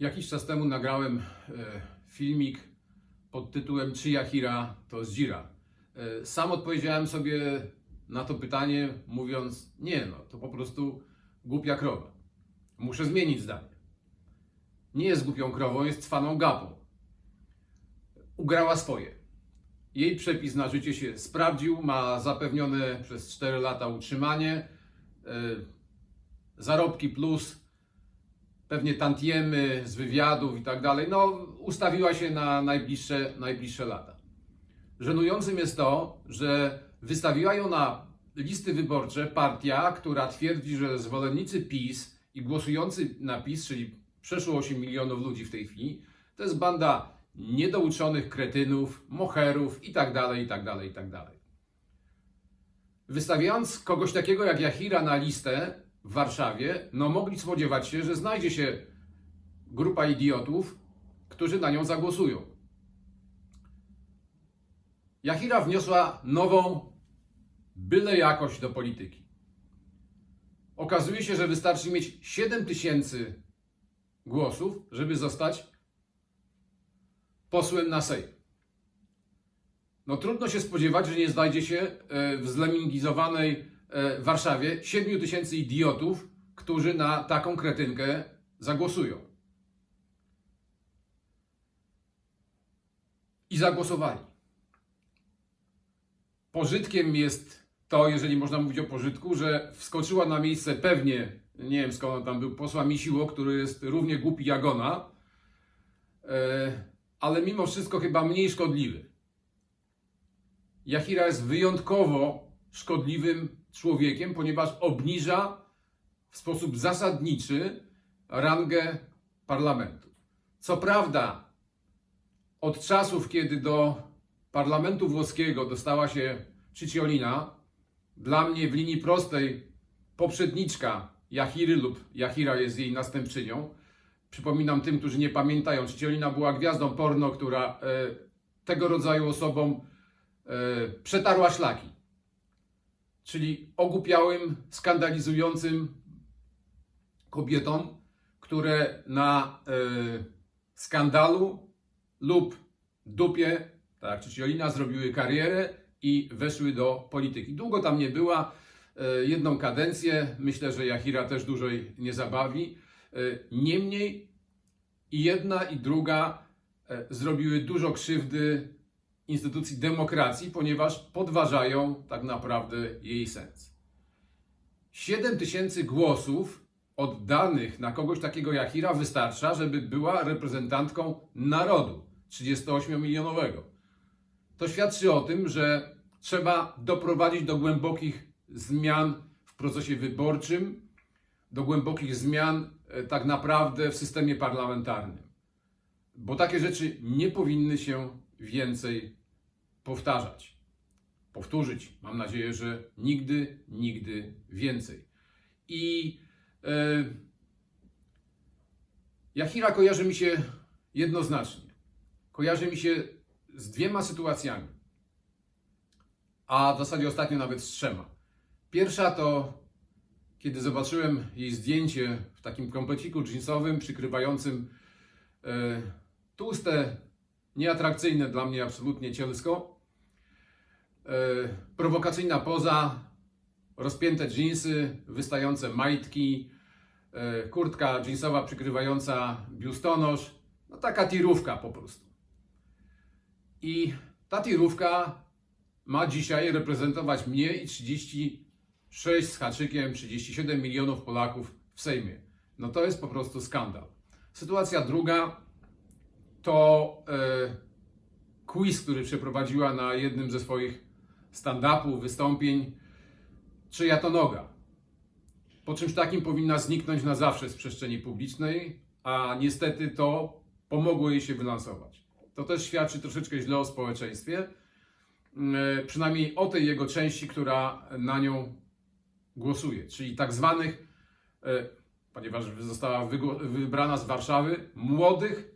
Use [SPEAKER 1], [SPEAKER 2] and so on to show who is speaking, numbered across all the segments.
[SPEAKER 1] Jakiś czas temu nagrałem e, filmik pod tytułem Czy Yahira to Zdzira? E, Sam odpowiedziałem sobie na to pytanie mówiąc nie no, to po prostu głupia krowa. Muszę zmienić zdanie. Nie jest głupią krową, jest cwaną gapą. Ugrała swoje. Jej przepis na życie się sprawdził, ma zapewnione przez 4 lata utrzymanie, e, zarobki plus pewnie tantiemy z wywiadów i tak dalej, no ustawiła się na najbliższe, najbliższe lata. Żenującym jest to, że wystawiła ją na listy wyborcze partia, która twierdzi, że zwolennicy PiS i głosujący na PiS, czyli przeszło 8 milionów ludzi w tej chwili, to jest banda niedouczonych kretynów, moherów i tak dalej, i tak dalej, i tak dalej. Wystawiając kogoś takiego jak Jahira na listę w Warszawie, no mogli spodziewać się, że znajdzie się grupa idiotów, którzy na nią zagłosują. Jahira wniosła nową, byle jakość do polityki. Okazuje się, że wystarczy mieć 7 tysięcy głosów, żeby zostać posłem na Sejm. No trudno się spodziewać, że nie znajdzie się e, w zlemingizowanej e, Warszawie 7 tysięcy idiotów, którzy na taką kretynkę zagłosują. I zagłosowali. Pożytkiem jest to, jeżeli można mówić o pożytku, że wskoczyła na miejsce pewnie, nie wiem skąd on tam był, posła Misiło, który jest równie głupi jak ona, e, ale mimo wszystko chyba mniej szkodliwy. Jahira jest wyjątkowo szkodliwym człowiekiem, ponieważ obniża w sposób zasadniczy rangę parlamentu. Co prawda, od czasów, kiedy do parlamentu włoskiego dostała się Cicciolina, dla mnie w linii prostej poprzedniczka Jahiry lub Jahira jest jej następczynią. Przypominam tym, którzy nie pamiętają, Cicciolina była gwiazdą porno, która e, tego rodzaju osobom e, przetarła szlaki. Czyli ogłupiałym, skandalizującym kobietom, które na e, skandalu lub dupie, tak jak Cicciolina, zrobiły karierę i weszły do polityki. Długo tam nie była, e, jedną kadencję, myślę, że Jahira też dłużej nie zabawi. E, Niemniej i jedna i druga e, zrobiły dużo krzywdy instytucji demokracji, ponieważ podważają tak naprawdę jej sens. 7 tysięcy głosów oddanych na kogoś takiego jak Hira wystarcza, żeby była reprezentantką narodu 38-milionowego. To świadczy o tym, że trzeba doprowadzić do głębokich zmian w procesie wyborczym, do głębokich zmian e, tak naprawdę w systemie parlamentarnym. Bo takie rzeczy nie powinny się więcej powtarzać. Powtórzyć, mam nadzieję, że nigdy, nigdy więcej. I Jahira kojarzy mi się jednoznacznie. Kojarzy mi się z dwiema sytuacjami, a w zasadzie ostatnio nawet z trzema. Pierwsza to kiedy zobaczyłem jej zdjęcie w takim kompleciku jeansowym przykrywającym e, tłuste, nieatrakcyjne dla mnie absolutnie cielsko. E, prowokacyjna poza, rozpięte dżinsy, wystające majtki, e, kurtka jeansowa przykrywająca biustonosz. No taka tirówka po prostu. I ta tirówka ma dzisiaj reprezentować mnie i 36 z haczykiem, 37 milionów Polaków w Sejmie. No to jest po prostu skandal. Sytuacja druga to e, quiz, który przeprowadziła na jednym ze swoich stand-upów, wystąpień. Czyja to noga? Po czymś takim powinna zniknąć na zawsze z przestrzeni publicznej, a niestety to pomogło jej się wylansować. To też świadczy troszeczkę źle o społeczeństwie, e, przynajmniej o tej jego części, która na nią głosuje, czyli tak zwanych, e, ponieważ została wybrana z Warszawy, młodych,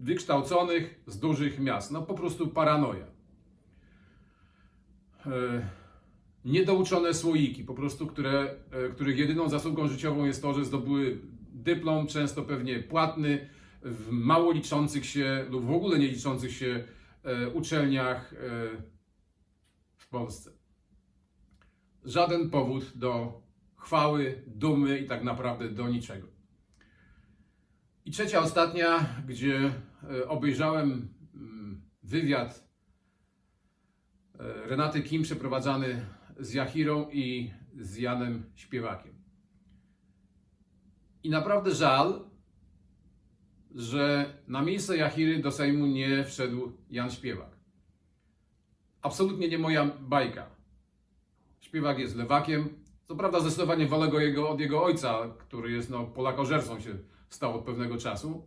[SPEAKER 1] wykształconych z dużych miast. No po prostu paranoja. E, Niedouczone słoiki, po prostu, które, e, których jedyną zasługą życiową jest to, że zdobyły dyplom, często pewnie płatny, w mało liczących się lub w ogóle nie liczących się e, uczelniach w Polsce. Żaden powód do chwały, dumy i tak naprawdę do niczego. I trzecia, ostatnia, gdzie e, obejrzałem mm, wywiad e, Renaty Kim przeprowadzany z Jachirą i z Janem Śpiewakiem. I naprawdę żal, że na miejsce Jachiry do Sejmu nie wszedł Jan Śpiewak. Absolutnie nie moja bajka. Śpiewak jest lewakiem. Co prawda zdecydowanie wolę go jego, od jego ojca, który jest no, polakożercą się stał od pewnego czasu,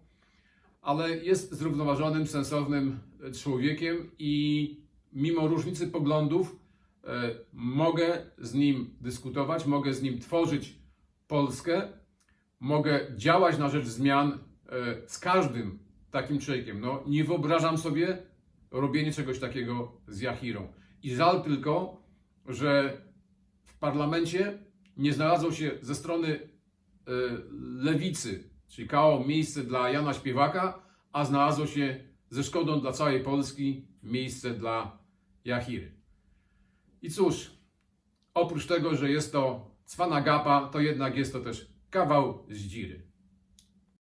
[SPEAKER 1] ale jest zrównoważonym, sensownym człowiekiem i mimo różnicy poglądów e, mogę z nim dyskutować, mogę z nim tworzyć Polskę, mogę działać na rzecz zmian e, z każdym takim człowiekiem. No, nie wyobrażam sobie robienie czegoś takiego z Jachirą. I żal tylko, że w parlamencie nie znalazło się ze strony e, lewicy, KO, miejsce dla Jana Śpiewaka, a znalazło się ze szkodą dla całej Polski miejsce dla Jachiry. I cóż, oprócz tego, że jest to cwana gapa, to jednak jest to też kawał zdziry.